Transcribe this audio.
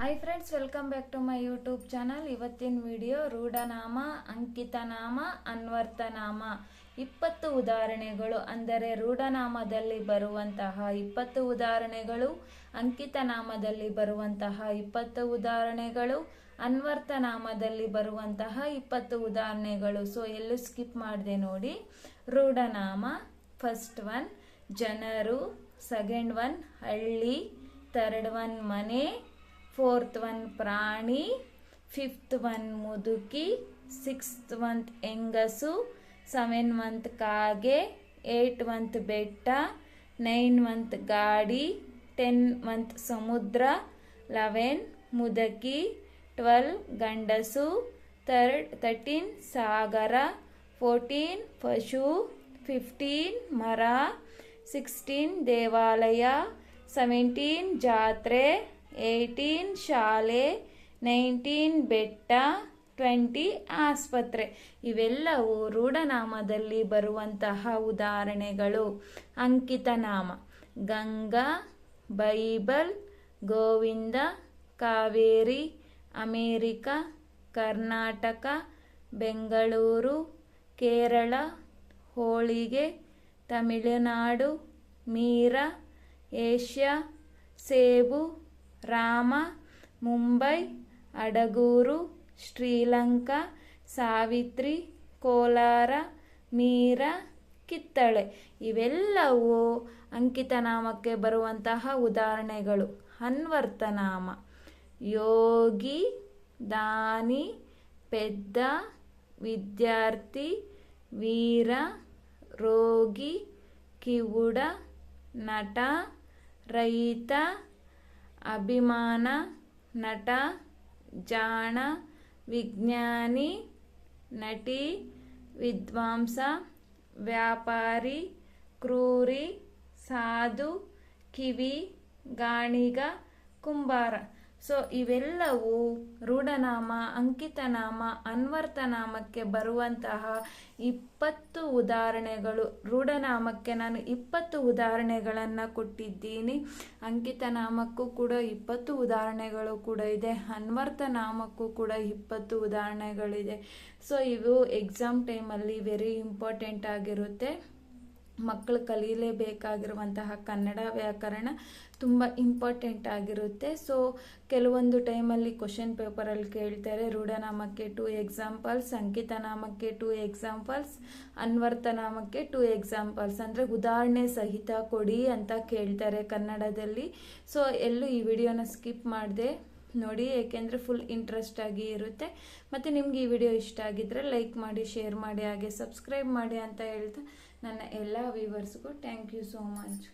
Hi friends welcome back to my YouTube channel ಇವತ್ತಿನ video ರೂಢನಾಮ, ಅಂಕಿತನಾಮ, ಅನ್ವರ್ತನಾಮ. ಇಪ್ಪತ್ತು ಉದಾಹರಣೆಗಳು, ಅಂದರೆ ರೂಢನಾಮದಲ್ಲಿ ಬರುವಂತಹ ಇಪ್ಪತ್ತು ಉದಾಹರಣೆಗಳು, ಅಂಕಿತನಾಮದಲ್ಲಿ ಬರುವಂತಹ ಇಪ್ಪತ್ತು ಉದಾಹರಣೆಗಳು, ಅನ್ವರ್ತನಾಮದಲ್ಲಿ ಬರುವಂತಹ ಇಪ್ಪತ್ತು ಉದಾಹರಣೆಗಳು. ಸೊ ಎಲ್ಲೂ ಸ್ಕಿಪ್ ಮಾಡಿದೆ ನೋಡಿ. ರೂಢನಾಮ ಫಸ್ಟ್ ಒನ್ ಜನರು ಸೆಕೆಂಡ್ ಒನ್ ಹಳ್ಳಿ ಥರ್ಡ್ ಒನ್ ಮನೆ ఫోర్త్ వన్ ప్రాణి ఫిఫ్త్ వన్ ముదుకి సిక్స్త్ వంత్ ఎంగసు సెవెన్ వంత్ కాగే ఎయిట్ వంత్ బెట్ట నైన్ వంత్ గాడి టెన్ వంత్ సముద్ర లెవెన్ ముదకి ట్వెల్వ్ గండసు థర్డ్ థర్టీన్ సాగర ఫోర్టీన్ పశు ఫిఫ్టీన్ మరా సిక్స్టీన్ దేవాలయ సెవెంటీన్ జాత్రే ಏಯ್ಟೀನ್ ಶಾಲೆ, ನೈನ್ಟೀನ್ ಬೆಟ್ಟ, ಟ್ವೆಂಟಿ ಆಸ್ಪತ್ರೆ. ಇವೆಲ್ಲವೂ ರೂಢನಾಮದಲ್ಲಿ ಬರುವಂತಹ ಉದಾಹರಣೆಗಳು. ಅಂಕಿತನಾಮ. ಗಂಗಾ, ಬೈಬಲ್, ಗೋವಿಂದ, ಕಾವೇರಿ, ಅಮೇರಿಕ, ಕರ್ನಾಟಕ, ಬೆಂಗಳೂರು, ಕೇರಳ, ಹೋಳಿಗೆ, ತಮಿಳುನಾಡು, ಮೀರಾ, ಏಷ್ಯಾ, ಸೇಬು ರಾಮ, ಮುಂಬೈ, ಅಡಗೂರು, ಶ್ರೀಲಂಕಾ, ಸಾವಿತ್ರಿ, ಕೋಲಾರ, ಮೀರ, ಕಿತ್ತಳೆ. ಇವೆಲ್ಲವೂ ಅಂಕಿತನಾಮಕ್ಕೆ ಬರುವಂತಹ ಉದಾಹರಣೆಗಳು. ಅನ್ವರ್ತನಾಮ ಯೋಗಿ, ದಾನಿ, ಪೆದ್ದ, ವಿದ್ಯಾರ್ಥಿ, ವೀರ, ರೋಗಿ, ಕಿವುಡ, ನಟ, ರೈತ అభిమాన నట జాణ విజ్ఞాని నటి విద్వాంస వ్యాపారి క్రూరి సాధు కివి గాణిగ కుంభార ಸೊ ಇವೆಲ್ಲವೂ ರೂಢನಾಮ, ಅಂಕಿತನಾಮ, ಅನ್ವರ್ತನಾಮಕ್ಕೆ ಬರುವಂತಹ ಇಪ್ಪತ್ತು ಉದಾಹರಣೆಗಳು. ರೂಢನಾಮಕ್ಕೆ ನಾನು ಇಪ್ಪತ್ತು ಉದಾಹರಣೆಗಳನ್ನು ಕೊಟ್ಟಿದ್ದೀನಿ. ಅಂಕಿತನಾಮಕ್ಕೂ ಕೂಡ ಇಪ್ಪತ್ತು ಉದಾಹರಣೆಗಳು ಕೂಡ ಇದೆ. ಅನ್ವರ್ತನಾಮಕ್ಕೂ ಕೂಡ ಇಪ್ಪತ್ತು ಉದಾಹರಣೆಗಳಿದೆ. ಸೊ ಇವು ಎಕ್ಸಾಮ್ ಟೈಮಲ್ಲಿ ವೆರಿ ಇಂಪಾರ್ಟೆಂಟ್ ಆಗಿರುತ್ತೆ. ಮಕ್ಕಳು ಕಲೀಲೇಬೇಕಾಗಿರುವಂತಹ ಕನ್ನಡ ವ್ಯಾಕರಣ ತುಂಬ ಇಂಪಾರ್ಟೆಂಟ್ ಆಗಿರುತ್ತೆ. ಸೊ ಕೆಲವೊಂದು ಟೈಮಲ್ಲಿ ಕ್ವಶನ್ ಪೇಪರಲ್ಲಿ ಕೇಳ್ತಾರೆ, ರೂಢನಾಮಕ್ಕೆ ಟು ಎಕ್ಸಾಂಪಲ್ಸ್ ಅಂಕಿತನಾಮಕ್ಕೆ ಟು ಎಕ್ಸಾಂಪಲ್ಸ್ ಅನ್ವರ್ತನಾಮಕ್ಕೆ ಟು ಎಕ್ಸಾಂಪಲ್ಸ್ ಅಂದರೆ ಉದಾಹರಣೆ ಸಹಿತ ಕೊಡಿ ಅಂತ ಕೇಳ್ತಾರೆ ಕನ್ನಡದಲ್ಲಿ. ಸೊ ಎಲ್ಲೂ ಈ ವಿಡಿಯೋನ ಸ್ಕಿಪ್ ಮಾಡಿದೆ. ನೋಡಿ, ಏಕೆಂದರೆ ಫುಲ್ ಇಂಟ್ರೆಸ್ಟ್ ಆಗಿ ಇರುತ್ತೆ. ಮತ್ತು ನಿಮ್ಗೆ ಈ ವಿಡಿಯೋ ಇಷ್ಟ ಆಗಿದ್ದರೆ ಲೈಕ್ ಮಾಡಿ ಶೇರ್ ಮಾಡಿ, ಹಾಗೆ ಸಬ್ಸ್ಕ್ರೈಬ್ ಮಾಡಿ ಅಂತ ಹೇಳ್ತಾ ನನ್ನ ಎಲ್ಲ ವ್ಯೂವರ್ಸ್ಗೂ ಥ್ಯಾಂಕ್ ಯು ಸೋ ಮಚ್